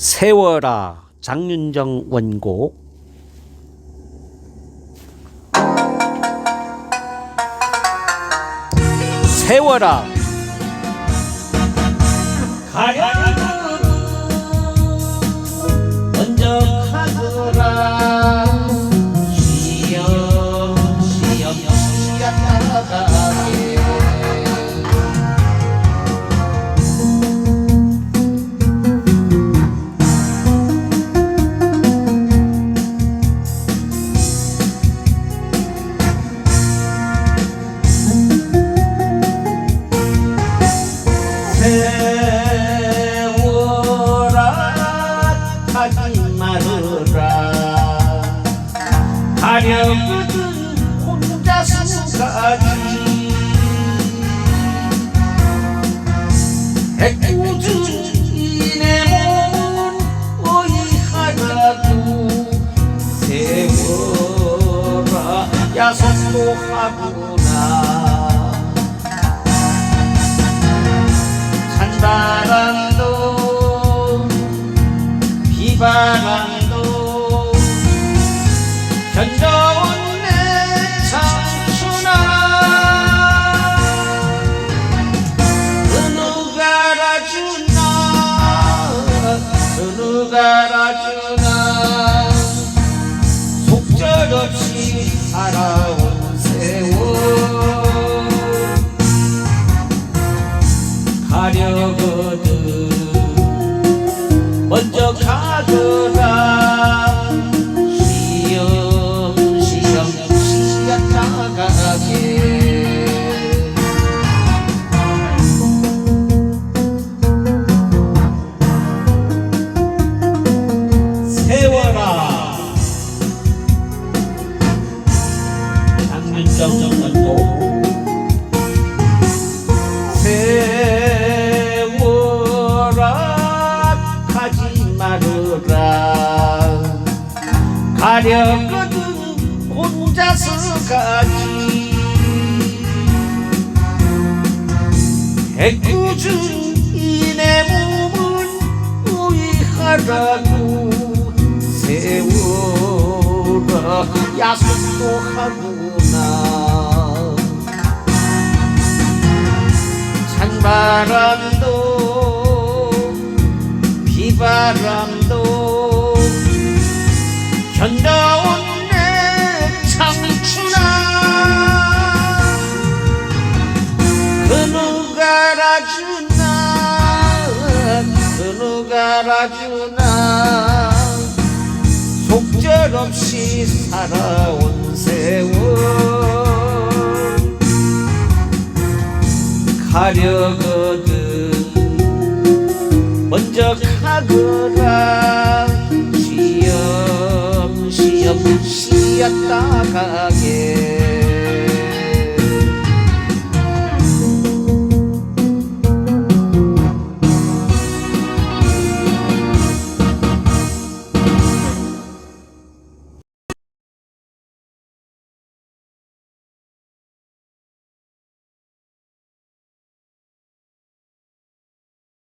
세워라 장윤정 원곡 세워라 가려는 먼저 가거라 가려거든 혼자서 가지 애꿎은 내 견뎌온 내 청춘아 어느 가라주나 어느 가라주나. 속절없이 살아온 세월. 가려거든. 먼저 가거라 말으라. 가려거든 혼자서 가지. 애꿎은 이내 몸은 우이하라고 세워라. 약속도 하구나. 찬바람도 비 바람도 견뎌온 내 청춘아. 그 누가 라주나? 그 누가 라주나? 속절없이 살아온 세월. 가려거 가거라 시험 시험 시었다 가게